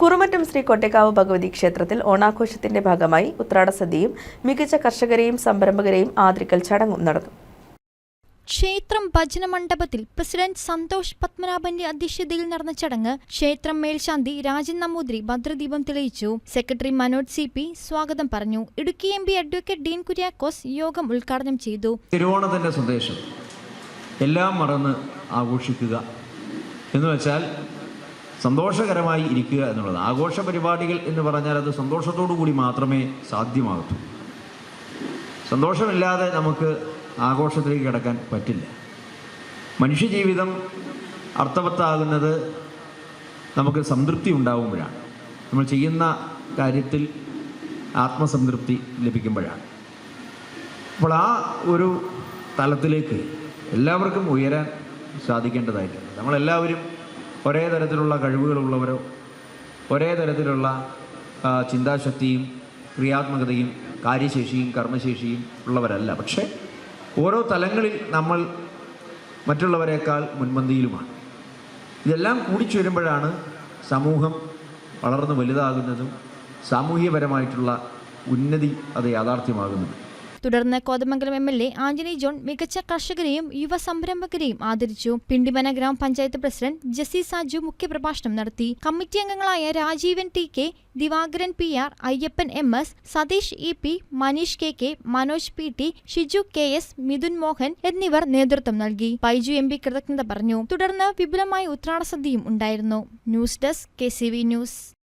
കുറുമറ്റം ശ്രീ കൊട്ടേക്കാവ് ഭഗവതി ക്ഷേത്രത്തിൽ ഓണാഘോഷത്തിന്റെ ഭാഗമായി ഉത്രാട ഉത്രാടസദ്യയും മികച്ച കർഷകരെയും സംരംഭകരെയും ആദരിക്കൽ ചടങ്ങും നടന്നു ക്ഷേത്രം ഭജന മണ്ഡപത്തിൽ പ്രസിഡന്റ് സന്തോഷ് പത്മനാഭന്റെ അധ്യക്ഷതയിൽ നടന്ന ചടങ്ങ് ക്ഷേത്രം മേൽശാന്തി രാജൻ നമ്പൂതിരി ഭദ്രദീപം തെളിയിച്ചു. സെക്രട്ടറി മനോജ് സി പി സ്വാഗതം പറഞ്ഞു. Idukki M P advocate Dean Kuriakose യോഗം ഉദ്ഘാടനം ചെയ്തു. തിരുവോണത്തിന്റെ സന്ദേശം എല്ലാം മറന്ന് ആഘോഷിക്കുക എന്ന് വെച്ചാൽ സന്തോഷകരമായി ഇരിക്കുക എന്നുള്ളത്. ആഘോഷ പരിപാടികൾ എന്ന് പറഞ്ഞാൽ അത് സന്തോഷത്തോടു കൂടി മാത്രമേ സാധ്യമാകൂ സന്തോഷമില്ലാതെ നമുക്ക് ആഘോഷത്തിലേക്ക് കിടക്കാൻ പറ്റില്ല. മനുഷ്യജീവിതം അർത്ഥവത്താകുന്നത് നമുക്ക് സംതൃപ്തി ഉണ്ടാകുമ്പോഴാണ് നമ്മൾ ചെയ്യുന്ന കാര്യത്തിൽ ആത്മസംതൃപ്തി ലഭിക്കുമ്പോഴാണ്. അപ്പോൾ ആ ഒരു തലത്തിലേക്ക് എല്ലാവർക്കും ഉയരാൻ സാധിക്കേണ്ടതായിട്ടുണ്ട്. നമ്മളെല്ലാവരും ഒരേ തരത്തിലുള്ള കഴിവുകളുള്ളവരോ ഒരേ തരത്തിലുള്ള ചിന്താശക്തിയും ക്രിയാത്മകതയും കാര്യശേഷിയും കർമ്മശേഷിയും ഉള്ളവരല്ല. പക്ഷേ ഓരോ തലങ്ങളിൽ നമ്മൾ മറ്റുള്ളവരെക്കാൾ മുൻപന്തിയിലുമാണ്. ഇതെല്ലാം കൂടി കൂടിച്ചേരുമ്പോഴാണ് സമൂഹം വളർന്നു വലുതാകുന്നതും സാമൂഹ്യപരമായിട്ടുള്ള ഉന്നതി അത് യാഥാർത്ഥ്യമാകുന്നത്. തുടർന്ന് Kothamangalam M L A Antony John മികച്ച കർഷകരെയും യുവ സംരംഭകരെയും ആദരിച്ചു. പിണ്ടിമന ഗ്രാമപഞ്ചായത്ത് പ്രസിഡന്റ് ജസി സാജു മുഖ്യപ്രഭാഷണം നടത്തി. കമ്മിറ്റി അംഗങ്ങളായ Rajeevan T K Divakaran P R Ayyappan M S Satheesh E P Maneesh K K Manoj P T Shiju K S Midhun Mohan എന്നിവർ നേതൃത്വം നൽകി. പൈജു എം പി കൃതജ്ഞത പറഞ്ഞു. തുടർന്ന് വിപുലമായ ഉത്രാടസദ്യയും ഉണ്ടായിരുന്നു. News desk K C V news.